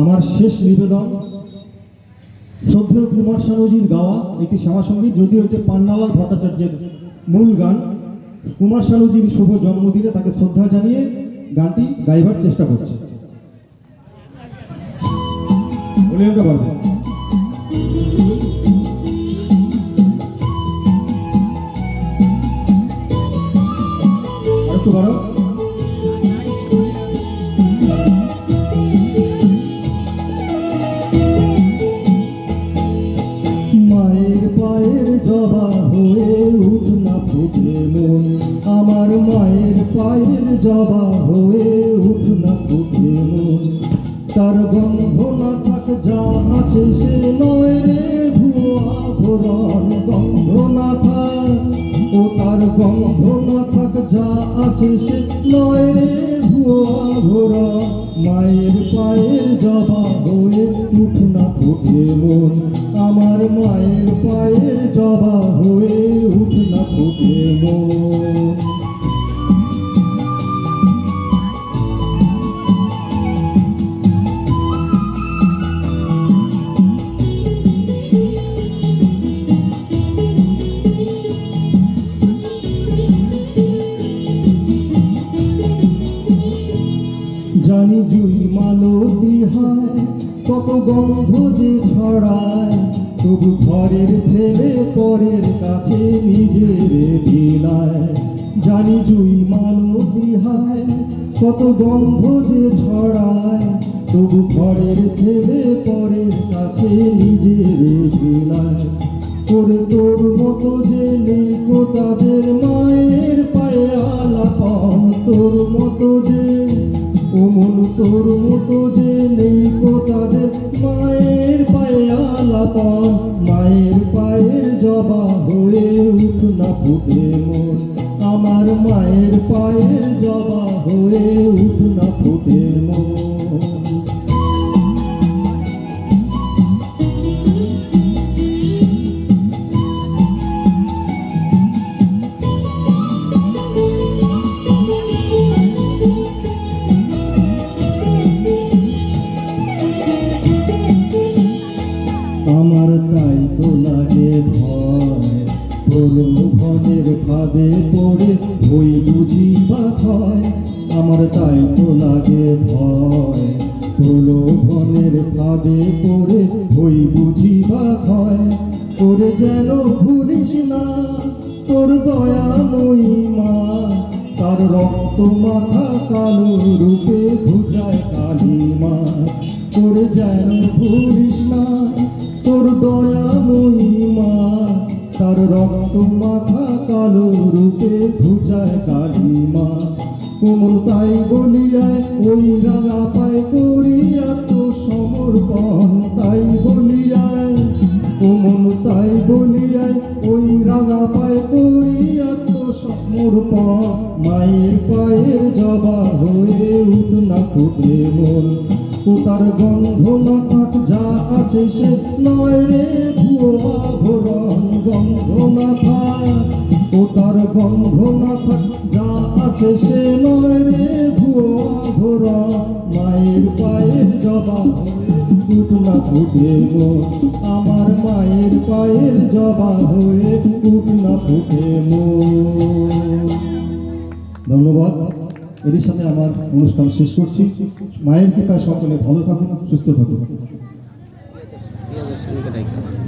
আমার শেষ নিবেদন শ্রদ্ধেয় কুমার সানুজির গাওয়া একটি শ্যামাসঙ্গীত যদিও এটি পান্নালাল ভট্টাচার্যের মূল গান। কুমার সানুজির শুভ জন্মদিনে তাকে শ্রদ্ধা জানিয়ে গানটি গাইবার চেষ্টা করছে। ভলিউমটা বাড়বে ফুটে মন আমার মায়ের পায়ের জবা হয়ে উঠ না ফুটে মন। তার গন্ধ না থাক যা আছে সে নয় রে ভুয়া ভরণ। গন্ধ না থাক ও তার গন্ধ না থাক যা আছে সে নয় রে ভুয়া ভরণ। মায়ের পায়ের জবা হয়ে উঠ না ফুটে মন। আমার মায়ের পায়ের জবা হয়ে উঠ মন জানি জুই মালতি হয় কত গন্ধ যে ছড়ায়। তবু ঘরের ফেলে পরের কাছে নিজের বিলায় জানি জুই মালতি হয়, কত গন্ধ যে ছড়ায়। তবু ঘরের ফেলে পরের কাছে নিজের বিলায় করে তোর মতো যে নেই তাদের মায়ের পায়ে আলাপন তোর মতো যে আলাপন মায়ের পায়ের জবা হয়ে উঠ না ফুটে মন আমার মায়ের পায়ের জবা হয়ে উঠ না ফুটে মন আমার তাই তো লাগে ভয়। প্রলোভনের ফাঁদে পড়ে হই বুঝি বা ভয় আমার তাই তো লাগে ভয়। প্রলোভনের ফাঁদে পড়ে হই বুঝি বা ভয় করে যেন ভুলিস না, তোর দয়াময়ী মা। তার রক্ত মাথা কালো রূপে ঘুচায় কালী মা। তোর যেন ভুলিস না রক্ত মাথা কালো রূপে ঘুচায় কালী মা কোমল তাই বলিয়ায় ওই রাঙা পায় করিয়া তো সমর্পণ তাই বলিয়ায় কোমল তাই বলিয়ায় ওই রাঙা পায় করিয়া তো সমর্পণ মায়ের পায়ের জবা হয়ে উঠ না ফুটে মন। ও তার গন্ধ না থাক যা আছে সে নয় রে গন্ধ না থাক ও তার গন্ধ না থাক যা আছে সে নয় রে ভুয়া ভরণ মায়ের পায়ের জবা উঠ না ফুটে আমার মায়ের পায়ের জবা হয়ে উঠ না ফুটে মন ধন্যবাদ। এর সাথে আমার অনুষ্ঠান শেষ করছি। মায়ের কৃপায় সকলে ভালো থাকুন, সুস্থ থাকুন।